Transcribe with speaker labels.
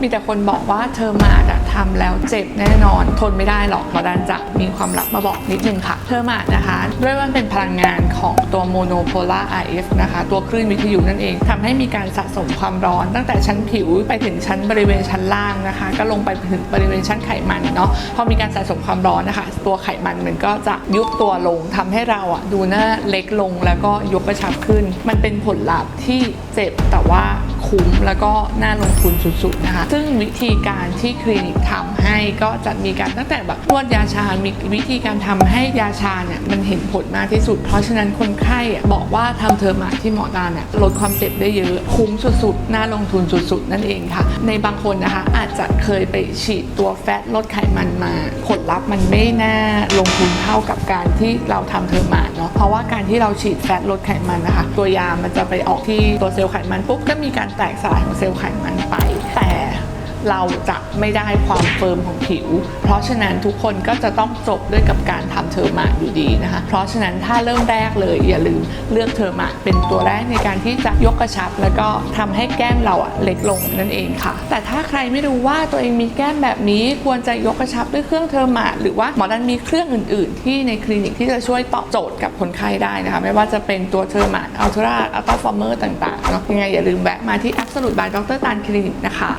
Speaker 1: มีแต่คนบอกว่าเธอมาดะทำแล้วเจ็บแน่นอน ทนไม่ได้หรอกหมอดันจะมีความลับมาบอกนิดนึงค่ะเธอมานะคะ ด้วยว่าเป็นพลังงานของตัวโมโนโพลาร์ RF นะคะ ตัวคลื่นวิทยุนั่นเองทำให้มีการสะสมความร้อน ตั้งแต่ชั้นผิวไปถึงชั้นบริเวณชั้นล่างนะคะ ก็ลงไปถึงบริเวณชั้นไขมันเนาะพอมีการสะสมความร้อนนะคะ ตัวไขมันมันก็จะยุบตัวลงทำให้เราอะดูหน้าเล็กลงแล้วก็ยกกระชับขึ้น มันเป็นผลลัพธ์ที่เจ็บแต่ว่า คุ้มแล้วก็น่าลงทุนสุดๆนะคะ ซึ่งวิธีการที่คลินิกทำให้ก็จะมีการตั้งแต่แบบนวดยาชา มีวิธีการทำให้ยาชาเนี่ยมันเห็นผลมากที่สุด เพราะฉะนั้นคนไข้อะบอกว่าทำเทอร์มาที่หมอตาเนี่ยลดความเจ็บได้เยอะคุ้มสุดๆ น่าลงทุนสุดๆ นั่นเองค่ะ ในบางคนนะคะอาจจะเคยไปฉีดตัวแฟตลดไขมันมา ผลลัพธ์มันไม่น่าลงทุนเท่ากับการที่เราทำเทอร์มาเนาะเพราะว่าการที่เราฉีดแฟตลดไขมันนะคะ ตัวยามันจะไปออกที่ตัวเซลล์ไขมันปุ๊บก็มีการแตกสลายของเซลล์ไขมันไป เราจะไม่ได้ความเฟิร์มของผิว เพราะฉะนั้นทุกคนก็จะต้องจบด้วยกับการทำเทอร์มาอยู่ดีนะคะ เพราะฉะนั้นถ้าเริ่มแรกเลยอย่าลืมเลือกเทอร์มาเป็นตัวแรกในการที่จะยกกระชับ แล้วก็ทำให้แก้มเราอะเล็กลงนั่นเองค่ะ แต่ถ้าใครไม่รู้ว่าตัวเองมีแก้มแบบนี้ควรจะยกกระชับด้วยเครื่องเทอร์มาหรือว่าหมอดันมีเครื่องอื่น ๆ ที่ในคลินิกที่จะช่วยตอบโจทย์กับคนไข้ได้นะคะไม่ว่าจะเป็นตัวเทอร์มาอัลตราอัลตราฟอร์เมอร์ต่างๆเนาะยังไงอย่าลืมแวะมาที่ Absolute by Dr. Tan Clinic นะคะ